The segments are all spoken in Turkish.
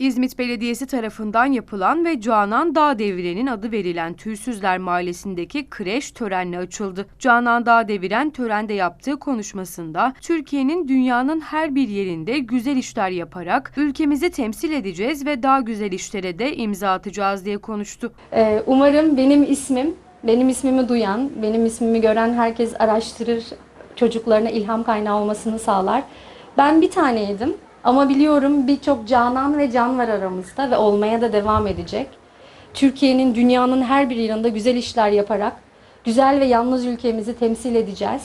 İzmit Belediyesi tarafından yapılan ve Canan Dağ Devri'nin adı verilen Tüysüzler Mahallesi'ndeki kreş törenle açıldı. Canan Dağ Deviren törende yaptığı konuşmasında Türkiye'nin dünyanın her bir yerinde güzel işler yaparak ülkemizi temsil edeceğiz ve daha güzel işlere de imza atacağız diye konuştu. Ee, Umarım benim ismim, benim ismimi duyan, benim ismimi gören herkes araştırır, çocuklarına ilham kaynağı olmasını sağlar. Ben bir taneydim ama biliyorum birçok canan ve can var aramızda ve olmaya da devam edecek. Türkiye'nin dünyanın her bir yerinde güzel işler yaparak güzel ve yalnız ülkemizi temsil edeceğiz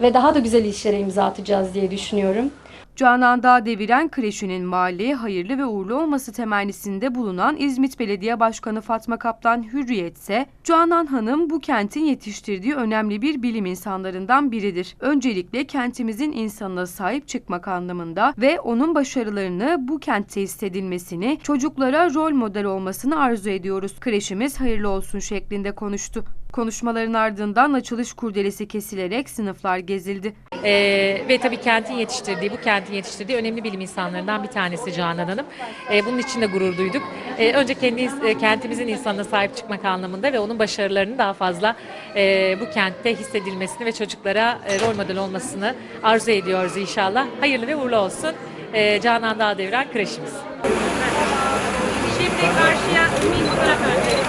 ve daha da güzel işlere imza atacağız diye düşünüyorum. Canan Dağ Deviren Kreşi'nin mahalleye hayırlı ve uğurlu olması temennisinde bulunan İzmit Belediye Başkanı Fatma Kaplan Hürriyet ise Canan Hanım bu kentin yetiştirdiği önemli bir bilim insanlarından biridir. Öncelikle kentimizin insanına sahip çıkmak anlamında ve onun başarılarını bu kentte hissedilmesini, çocuklara rol model olmasını arzu ediyoruz. Kreşimiz hayırlı olsun şeklinde konuştu. Konuşmaların ardından açılış kurdelesi kesilerek sınıflar gezildi. Ee, ve tabii kentin yetiştirdiği, bu kentin yetiştirdiği önemli bilim insanlarından bir tanesi Canan Hanım. Ee, bunun için de gurur duyduk. Ee, önce kendi e, kentimizin insanına sahip çıkmak anlamında ve onun başarılarını daha fazla e, bu kentte hissedilmesini ve çocuklara e, rol model olmasını arzu ediyoruz inşallah. Hayırlı ve uğurlu olsun. Ee, Canan Dağdeviren kreşimiz. Şimdi karşıya bir fotoğraf öncelikle.